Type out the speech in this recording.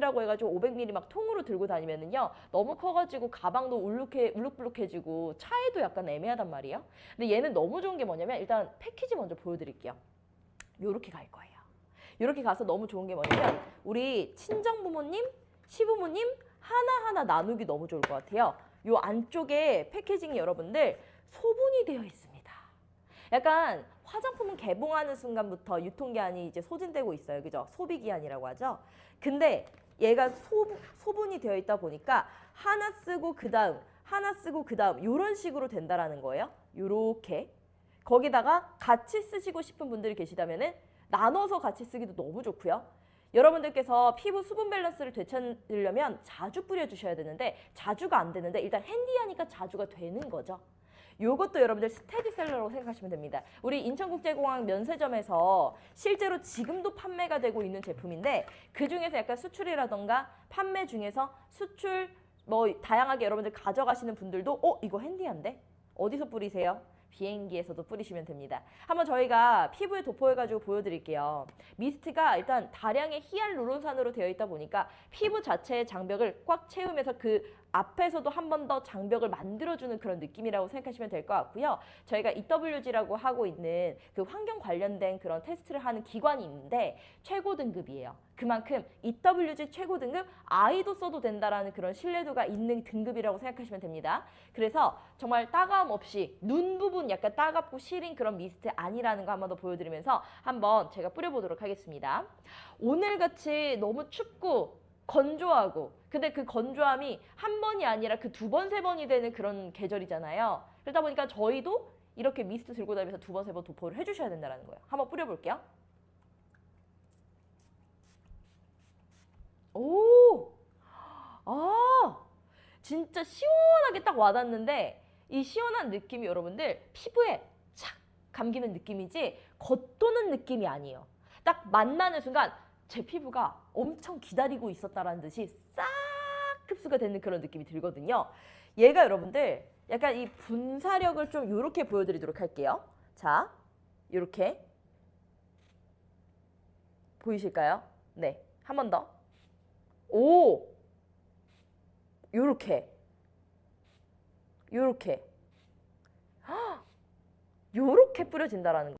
미스트라고 해가지고 500ml 막 통으로 들고 다니면은요 너무 커가지고 가방도 울룩해 울룩불룩해지고 차에도 약간 애매하단 말이에요. 근데 얘는 너무 좋은 게 뭐냐면 일단 패키지 먼저 보여드릴게요. 요렇게 갈 거예요. 요렇게 가서 너무 좋은 게 뭐냐면 우리 친정 부모님, 시부모님 하나 하나 나누기 너무 좋을 것 같아요. 요 안쪽에 패키징이 여러분들 소분이 되어 있습니다. 약간 화장품은 개봉하는 순간부터 유통기한이 이제 소진되고 있어요. 그죠? 소비기한이라고 하죠. 근데 얘가 소, 소분이 되어 있다 보니까 하나 쓰고 그 다음, 하나 쓰고 그 다음 요런 식으로 된다라는 거예요. 요렇게. 거기다가 같이 쓰시고 싶은 분들이 계시다면 은 나눠서 같이 쓰기도 너무 좋고요. 여러분들께서 피부 수분 밸런스를 되찾으려면 자주 뿌려주셔야 되는데 자주가 안 되는데 일단 핸디하니까 자주가 되는 거죠. 요것도 여러분들 스테디셀러라고 생각하시면 됩니다. 우리 인천국제공항 면세점에서 실제로 지금도 판매가 되고 있는 제품인데 그 중에서 약간 수출이라던가 판매 중에서 수출 뭐 다양하게 여러분들 가져가시는 분들도 어 이거 핸디한데 어디서 뿌리세요? 비행기에서도 뿌리시면 됩니다. 한번 저희가 피부에 도포해가지고 보여드릴게요. 미스트가 일단 다량의 히알루론산으로 되어 있다 보니까 피부 자체의 장벽을 꽉 채우면서 그 앞에서도 한 번 더 장벽을 만들어주는 그런 느낌이라고 생각하시면 될 것 같고요. 저희가 EWG라고 하고 있는 그 환경 관련된 그런 테스트를 하는 기관이 있는데 최고 등급이에요. 그만큼 EWG 최고 등급 아이도 써도 된다라는 그런 신뢰도가 있는 등급이라고 생각하시면 됩니다. 그래서 정말 따가움 없이 눈 부분 약간 따갑고 시린 그런 미스트 아니라는 거 한번 더 보여드리면서 한번 제가 뿌려보도록 하겠습니다. 오늘같이 너무 춥고 건조하고 근데 그 건조함이 한 번이 아니라 그 두 번, 세 번이 되는 그런 계절이잖아요. 그러다 보니까 저희도 이렇게 미스트 들고 다니면서 두 번, 세 번 도포를 해주셔야 된다는 거예요. 한번 뿌려볼게요. 오! 아! 진짜 시원하게 딱 와닿는데 이 시원한 느낌이 여러분들 피부에 착 감기는 느낌이지 겉도는 느낌이 아니에요. 딱 만나는 순간 제 피부가 엄청 기다리고 있었다라는 듯이 싹 흡수가 되는 그런 느낌이 들거든요. 얘가 여러분들 약간 이 분사력을 좀 이렇게 보여드리도록 할게요. 자, 이렇게 보이실까요? 네, 한 번 더. 오, 요렇게, 요렇게, 요렇게 뿌려진다라는 거.